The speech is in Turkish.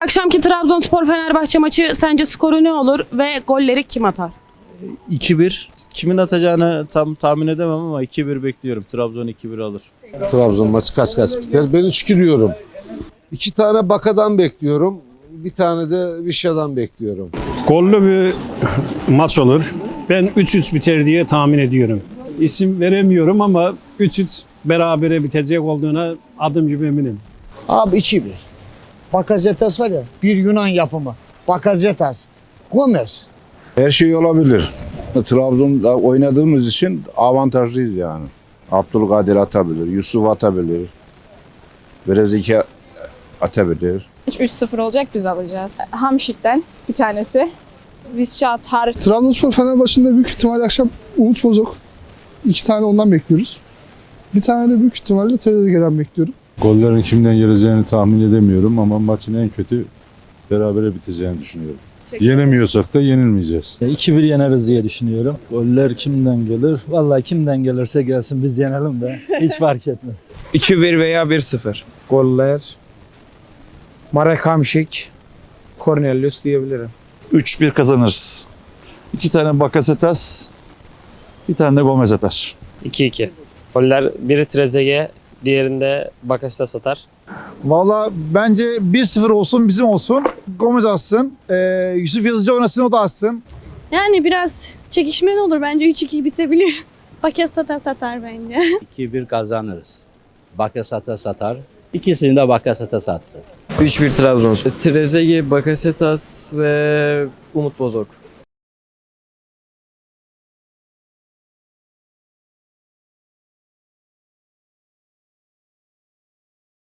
Akşamki Trabzonspor Fenerbahçe maçı sence skoru ne olur ve golleri kim atar? 2-1. Kimin atacağını tam tahmin edemem ama 2-1 bekliyorum. Trabzon 2-1 alır. Trabzon maçı kaç kaç biter. Ben 3 diyorum. İki tane Baka'dan bekliyorum. Bir tane de Vişya'dan bekliyorum. Gollü bir maç olur. Ben 3-3 biter diye tahmin ediyorum. İsim veremiyorum ama 3-3 berabere bitecek olduğuna adım gibi eminim. Abi 2-1. Bakazetas var ya bir Yunan yapımı. Bakazetas. Gomez. Her şey olabilir. Trabzon'da oynadığımız için avantajlıyız yani. Abdülkadir atabilir, Yusuf atabilir. Bereziki atabilir. 3-0 olacak biz alacağız. Hamşik'ten bir tanesi. Vizca atar. Trabzonspor Fenerbahçe'nde büyük ihtimalle akşam Umut Bozok. İki tane ondan bekliyoruz. Bir tane de büyük ihtimalle Trezeguet'den bekliyorum. Gollerin kimden geleceğini tahmin edemiyorum ama maçın en kötü berabere biteceğini düşünüyorum. Yenemiyorsak da yenilmeyeceğiz. 2-1 yeneriz diye düşünüyorum. Goller kimden gelir? Vallahi kimden gelirse gelsin biz yenelim de hiç fark etmez. 2-1 veya 1-0. Goller Marek Hamšík, Cornelius diyebilirim. 3-1 kazanırız. İki tane Bakasetas, bir tane de Gomez atar. 2-2. Goller biri Trezeguet, diğerinde Bakasitas atar. Valla bence 1-0 olsun bizim olsun. Gomez atsın. Ee, Yusuf Yazıcı oynasın o da atsın. Yani biraz çekişmeli olur. Bence 3-2 bitebilir. Bakasetas atar bence. 2-1 kazanırız. Bakasata satar. İkisini de Bakasata satsın. 3-1 Trabzonspor. Trezeguet, Bakasetas ve Umut Bozok.